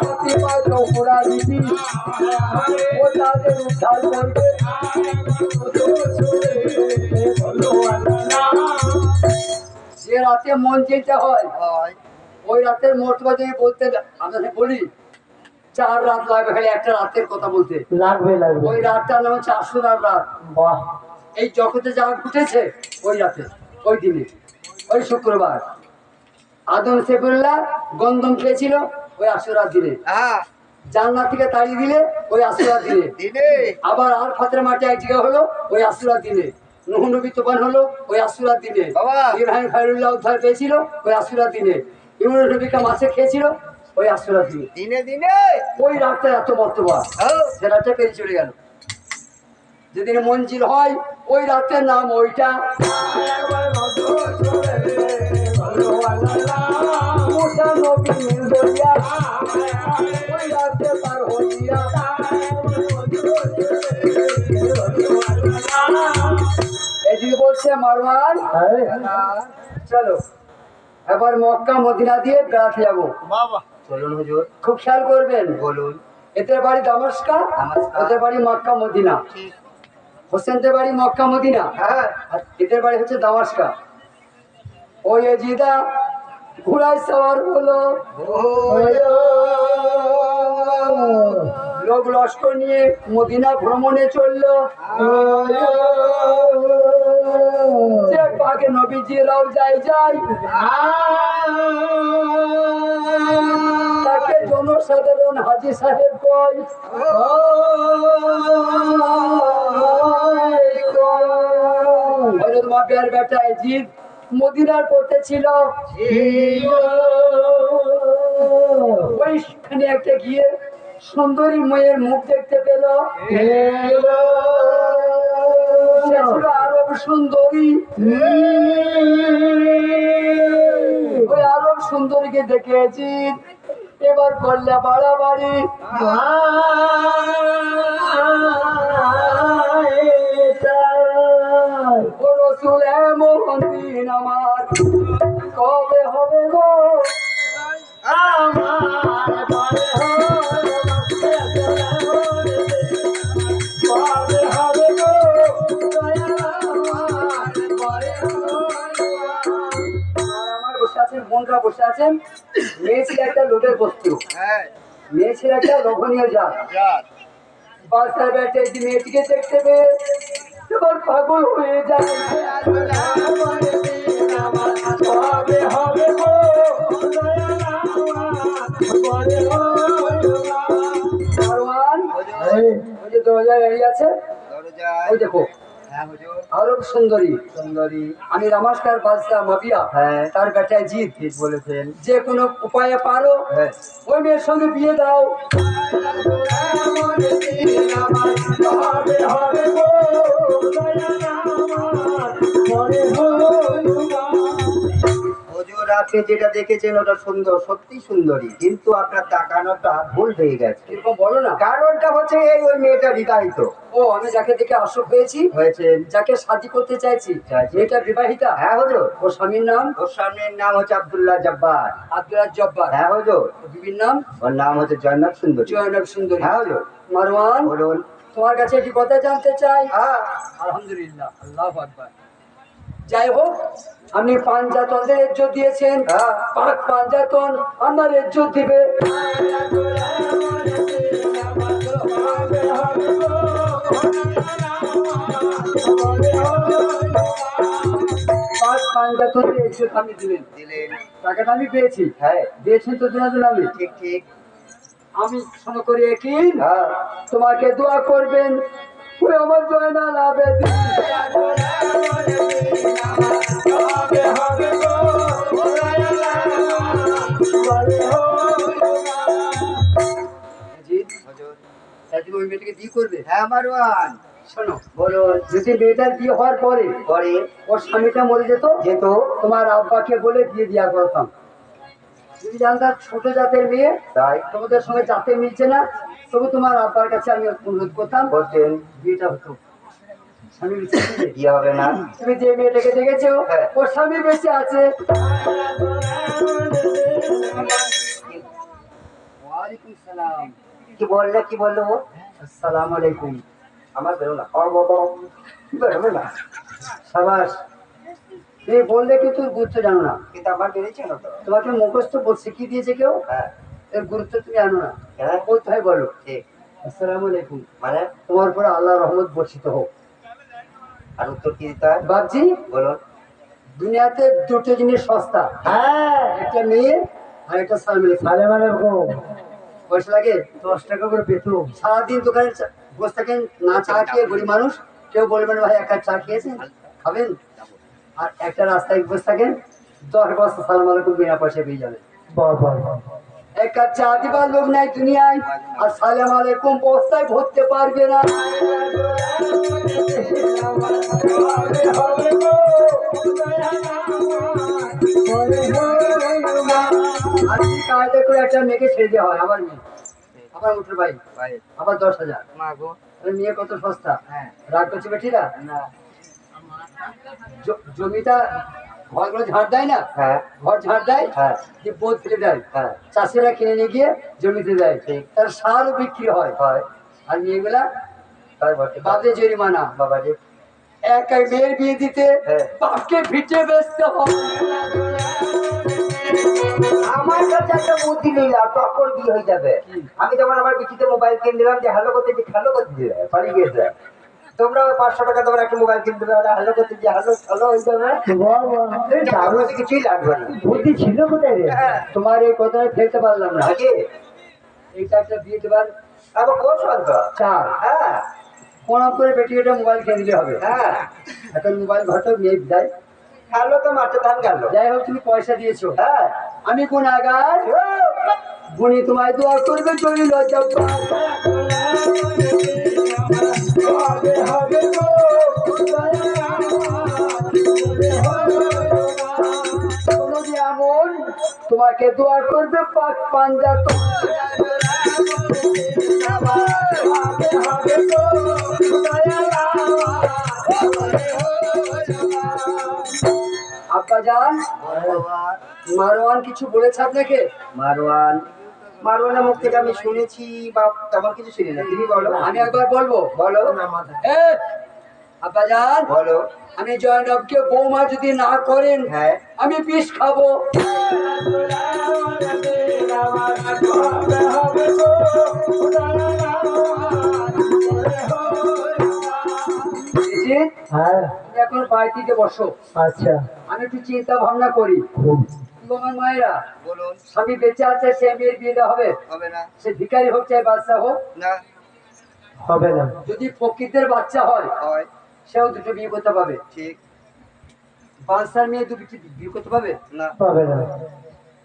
প্রতিমা দিবি ও তাদের উদ্ধার করবে যে রাতে মন যেতে হয় ওই রাতের মর্তবা যদি বলতে আপনাদের বলি চার রাত লাগবে খালি একটা রাতের কথা বলতে। লাগবে লাগবে। ওই রাতটার নাম হচ্ছে রাত। বাহ। এই জগতে যা ঘটেছে ওই রাতে ওই দিনে ওই শুক্রবার। আদম সেফুল্লাহ গন্ধম খেয়েছিল ওই আশুরার দিনে। হ্যাঁ। জান্নাত থেকে তাড়িয়ে দিলে ওই আশুরার দিনে। দিনে। আবার আর ফাতের মাঠে এক জায়গা হলো ওই আশুরার দিনে। তোফান হলো ওই দিনে। ইব্রাহিম উদ্ধার পেয়েছিল ওই দিনে। ইমরুল নবীকে মাছে খেয়েছিল ওই দিনে। দিনে দিনে। ওই রাতটা এত হ্যাঁ। পেরিয়ে চলে গেল। যেদিন মঞ্জিল হয় ওই রাতের নাম ওইটা। এদিকে বলছে হ্যাঁ চলো। এবার মক্কা মদিনা দিয়ে বেড়াতে যাব। চলুন হুজুর। খুব খেয়াল করবেন। বলুন। এদের বাড়ি দামস্কা দামেস্কা। ওদের বাড়ি মক্কা মদিনা। হোসেনদের বাড়ি মক্কা মদিনা। হ্যাঁ। আর এদের বাড়ি হচ্ছে দামাস্কা। ওই জিদা ঘোড়ায় সওয়ার হলো। লোক লস্কর নিয়ে মদিনা ভ্রমণে চলল। যে নবীজি নবীজিরাও যাই যাই তাকে জনসাধারণ হাজি সাহেব কয় মাবিয়ার বেটা জিদ মদিনার পথে ছিল। ওইখানে একটা গিয়ে সুন্দরী মেয়ের মুখ দেখতে পেল। আরব সুন্দরী। ওই আরব সুন্দরীকে দেখেছি। এবার করলে বাড়াবাড়ি। বোনরা বসে আছেন। মেয়ে ছিল একটা লোভের বস্তু। হ্যাঁ। মেয়ে ছিল একটা লোভনীয় জাত। মেয়েটিকে দেখতে পেয়ে এবার পাগল হয়ে যায়। হবে দরজায় দাঁড়িয়ে আছে। ওই দেখো। আরব সুন্দরী। সুন্দরী। আমি রামাস্কার বাদশাহ মাবিয়া হ্যাঁ। তার বেটায় জিত ঠিক বলেছেন। যে কোনো উপায়ে পারো হ্যাঁ। ওই মেয়ের সঙ্গে বিয়ে দাও। হুজুর আপনি যেটা দেখেছেন ওটা সুন্দর সত্যি সুন্দরী। কিন্তু আপনার তাকানোটা ভুল হয়ে গেছে। এরকম বলো না। কারণটা হচ্ছে এই ওই মেয়েটা বিবাহিত। ও আমি যাকে দেখে আসক হয়েছি হয়েছে। যাকে শাদি করতে চাইছি। মেয়েটা বিবাহিতা? হ্যাঁ হুজুর। ও স্বামীর নাম? ওর স্বামীর নাম হচ্ছে আব্দুল্লাহ জব্বার। আব্দুল জব্বার। হ্যাঁ হুজুর। ওর বিবির নাম? ওর নাম হচ্ছে জয়নাব সুন্দরী। জয়নব সুন্দরী। হ্যাঁ হুজুর। মারওয়ান? বলুন তোমার কাছে একটি কথা জানতে চাই। হ্যাঁ। আলহামদুলিল্লাহ। আল্লাহ আকবার। যাই হোক আপনি পাঞ্জাতনদের ইজ্জত দিয়েছেন। পাক পাঞ্জাতন আমার ইজ্জত দিবে। ইজ্জত আমি দিলেন টাকাটা আমি পেয়েছি। হ্যাঁ। দিয়েছেন তো দিনাজুল আমি। ঠিক ঠিক। আমি করি একই। হ্যাঁ। তোমাকে দোয়া করবেন। আমার হুজুর। একদিন ওই মেয়েটাকে বিয়ে করবে? হ্যাঁ মারওয়ান। শোনো বলুন যদি মেয়েটার বিয়ে হওয়ার পরে পরে? ওর স্বামীটা মরে যেত যেত। তোমার আব্বাকে বলে বিয়ে দিয়া করতাম শ্রীজানদা ছোট জাতের মেয়ে। তাই? তোমাদের সঙ্গে জাতে মিলছে না। তবু তোমার আব্বার কাছে আমি অনুরোধ করতাম। বলছেন বিয়েটা হতো। কি হবে না। তুমি যে মেয়েটাকে দেখেছ হ্যাঁ। ওর স্বামী বেঁচে আছে। ওয়ালাইকুম সালাম। কি বলল কি সালাম আসসালামু আলাইকুম। আমার বেরো না। বেরোবে না। সাবাস। তুমি বললে কি তুমি গুরুত্ব জানো না। কিন্তু আমার বেরিয়েছে তো। তোমাকে মুখস্থ বল শিখিয়ে দিয়েছে কেউ? হ্যাঁ। এর গুরুত্ব তুমি জানো না। হ্যাঁ। বলতে হয় বলো। ঠিক আসসালামু আলাইকুম। মানে? তোমার উপরে আল্লাহ রহমত বর্ষিত হোক। আর উত্তর কি দিতে হয়? বাবজি বলুন। দুনিয়াতে দুটো জিনিস সস্তা। হ্যাঁ। একটা মেয়ে আর একটা সালমিল সালাম আলাইকুম। পয়সা লাগে? দশ টাকা করে পেতো সারাদিন দোকানে বসে থাকেন না চা খেয়ে গরিব মানুষ। কেউ বলবেন ভাই এক চা খেয়েছেন? খাবেন? আর একটা রাস্তায় বসে থাকেন দশ বস্তা সালাম আলাইকুম বিনা পয়সা পেয়ে যাবেন। এক কাপ চা দিবার লোক নাই দুনিয়ায় আর সালাম আলাইকুম বস্তায় ভরতে পারবে না। করে একটা মেয়েকে ছেড়ে দেওয়া হয়? আবার মেয়ে। আবার উঠে ভাই ভাই আবার দশ হাজার। মেয়ে কত সস্তা? হ্যাঁ। রাগ করছে বেঠিরা না। জমিটা ঘরগুলো ঝাড় দেয় না? হ্যাঁ। ঘর ঝাড় দেয়? হ্যাঁ। যে বোধ ফেলে দেয়? হ্যাঁ। চাষিরা কিনে নিয়ে গিয়ে জমিতে দেয়। তার সারও বিক্রি হয়। হয়। আর মেয়েগুলা বাদে জরিমানা বাবা রে এক এক মেয়ের বিয়ে দিতে হ্যাঁ। বাপকে ভিটে বেচতে হয়। আমার কাছে একটা বুদ্ধি নিলাম তখন বিয়ে হয়ে যাবে? আমি যেমন আমার বিচিতে মোবাইল কিনে দিলাম যে হ্যালো করতে যে হ্যালো করতে পালিয়ে গেছে তোমরা ওই পাঁচশো টাকা তোমার একটা মোবাইল কিনতে দেবে হ্যালো করতে যে হ্যালো হ্যালো হয়ে যাবে। কিছুই লাগবে না। বুদ্ধি ছিল কোথায় রে? হ্যাঁ। তোমার এই কথাটা ফেলতে পারলাম না। নাকি এইটা একটা বিয়ে দেবার। আবার কৌশল তো চার। হ্যাঁ। কোন করে বেটি এটা মোবাইল কিনে দিলে হবে। হ্যাঁ। এখন মোবাইল ঘটো মেয়ে দেয় হ্যালো তো মাঠে ধান গেল। যাই হোক তুমি পয়সা দিয়েছ। হ্যাঁ। আমি কোন আগার? গুনি তোমায় দোয়া করবে চলি তোমাকে দোয়া করবে পাক পাঞ্জা তো। আব্বা যান মারওয়ান কিছু বলেছে আপনাকে? মারওয়ান। মারওয়ানের মুখ থেকে আমি শুনেছি বা তেমন কিছু শুনি না। তুমি বলো। আমি একবার বলব? বলো। আব্বা যান বলো। আমি জয়নবকে বৌমা যদি না করেন হ্যাঁ। আমি বিষ খাব। হ্যাঁ। এখন বাড়ি থেকে বসো। আচ্ছা। আমি একটু চিন্তা ভাবনা করি। আমার মায়েরা বলুন। স্বামী বেঁচে আছে সে মেয়ের বিয়ে দেওয়া হবে? হবে না। সে ভিখারি হোক চাই বাচ্চা হোক। না। হবে না। যদি ফকিরদের বাচ্চা হয় হয়। সেও দুটো বিয়ে করতে পাবে ঠিক। বাদশার মেয়ে দুটো কি বিয়ে করতে পাবে না। হবে না।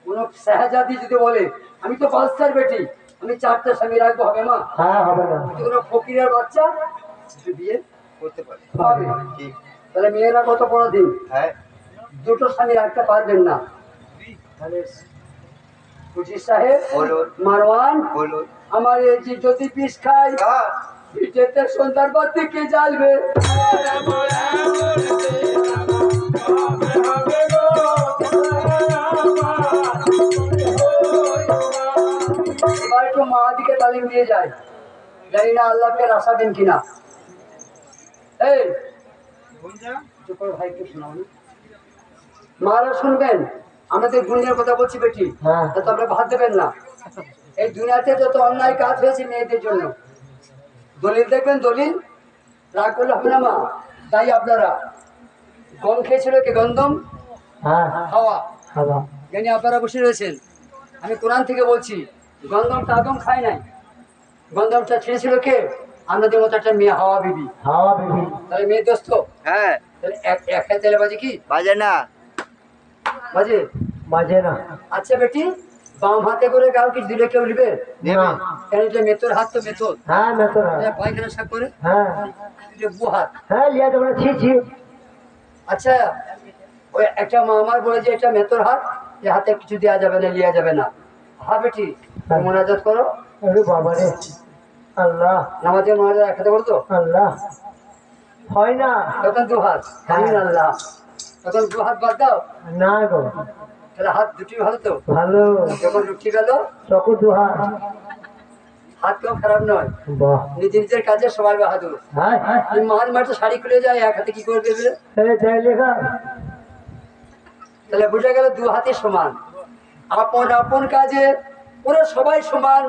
কোন শাহজাদি যদি বলে আমি তো বাদশার বেটি আমি চারটা স্বামী রাখব হবে মা? হ্যাঁ হবে না। যদি কোনো ফকিরের বাচ্চা দুটো বিয়ে করতে পারে। পাবে ঠিক। তাহলে মেয়েরা কত বড় দিন? হ্যাঁ। দুটো স্বামী রাখতে পারবেন না। তাহলে ফুজি সাহেব বলুন। মারওয়ান বলুন। আমার এই যে যদি পিস খাই হ্যাঁ পিঠেতে সন্ধ্যার বাতি কে জ্বালবে। তালিম দিয়ে যায়। জানি না আল্লাহকে রাশা দেন কিনা। এই শোনাও মারা শুনবেন? গুণের কথা বলছি বেটি। হ্যাঁ। তা ভাত দেবেন না। এই দুনিয়াতে যত অন্যায় কাজ হয়েছে মেয়েদের জন্য। দলিল দেখবেন দলিল? রাগ করলে হবে না মা। তাই আপনারা গম খেয়েছিল কি গন্ধম হ্যাঁ। হাওয়া। জানি আপনারা বসে রয়েছেন। আমি কোরআন থেকে বলছি গন্ধমটা আদম খায় নাই। গন্ধমটা খেয়েছিল কে? আমাদের মতো একটা মেয়ে হাওয়া বিবি। হাওয়া বিবি। তাহলে মেয়ে দোস্ত? হ্যাঁ। তাহলে এক এক তেলে বাজে কি? বাজে না। বাজে? বাজে না। আচ্ছা বেটি বাম হাতে করে কাউ কিছু দিলে কেউ নিবে? এটা হাত তো মেথর। হ্যাঁ না পায়খানা সাপ করে? হ্যাঁ। বু হাত। হ্যাঁ লিয়া তোমরা ছি ছি। আচ্ছা ওই একটা মা আমার বলে যে এটা মেথর হাত যে হাতে কিছু দেওয়া যাবে না লিয়া যাবে না। হ্যাঁ। বেটি মোনাজাত করো। আরে বাবা রে। আল্লাহ। নামাজে মোনাজাত একসাথে তো? আল্লাহ। হয় না। তখন দু হাত। আল্লাহ। তখন দু হাত বাদ দাও। না গো। তাহলে হাত দুটি ভালো তো? ভালো। যখন গেল চকু দুহা হাত। কেউ খারাপ নয়? নিজে নিজের কাজে সবাই বাহাদুর। হ্যাঁ। শাড়ি খুলে যায় এক হাতে কি তাহলে বোঝা গেল দু হাতে সমান। আপন আপন কাজে ওরা সবাই সমান।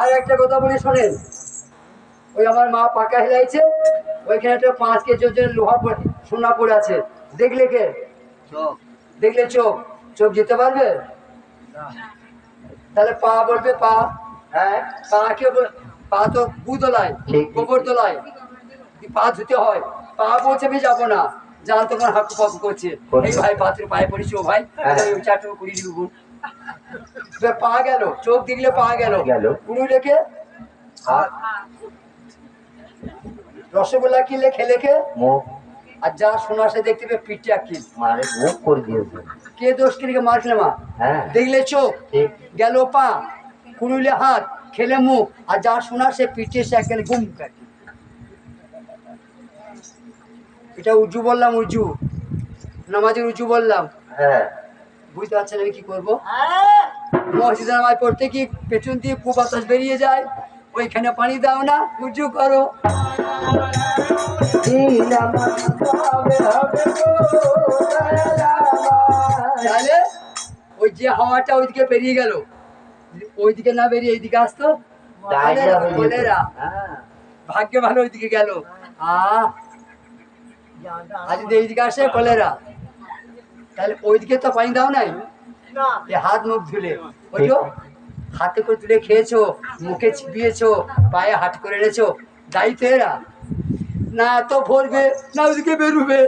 আর একটা কথা বলি শোনেন ওই আমার মা পাকা হেলাইছে ওইখানে একটা পাঁচ কেজি ওজনের লোহা পড়ে- সোনা পড়ে আছে। দেখলে কে? দেখলে চোখ। চোখ যেতে পারবে? তাহলে পা বলবে পা। হ্যাঁ। পা কে বল- পা তো গু দোলায় ঠিক। গোবর দোলায় পা ধুতে হয় পা বলছে আমি যাব না। জান তোমার হাঁকু পাকু করছে। এই ভাই পাত্র পায়ে পড়েছি ও ভাই। ওই চারটে কুড়ি দিবি। গুণ পা গেল। চোখ দেখলে পা গেল। গেল। কুড়ি রেখে হাত। রসগোল্লা কিনলে খেলে খে আর যা শোনা সে দেখতে পেয়ে পিঠটা কি মুখ করে দিয়েছে। কে দোষ কিনে মারলে মা? হ্যাঁ। দেখলে চোখ। গেল পা। কুড়ুলে হাত। খেলে মুখ। আর যা শোনা সে পিঠে সে একেবারে গুম কাটে এটা উজু বললাম উজু। নামাজের উজু বললাম। হ্যাঁ। বুঝতে পারছেন আমি কি করব? মসজিদে নামাজ পড়তে কি পেছন দিয়ে খুব বাতাস বেরিয়ে যায়? ওইখানে পানি দাও না উজু করো। তাহলে ওই যে হাওয়াটা ওইদিকে বেরিয়ে গেল। ওইদিকে না বেরিয়ে এইদিকে আসতো? হয়ে হ্যাঁ। ভাগ্য ভালো ওইদিকে গেল। আহ যদি এইদিকে আসে কলেরা তাহলে ওইদিকে তো পানি দাও নাই? হাত মুখ ধুলে। ওই হাতে করে তুলে খেয়েছো, মুখে চিবিয়েছো, পায়ে হাট করে এনেছো। দায়িত্ব এরা না তো ভরবে, না ওদিকে বেরোবে।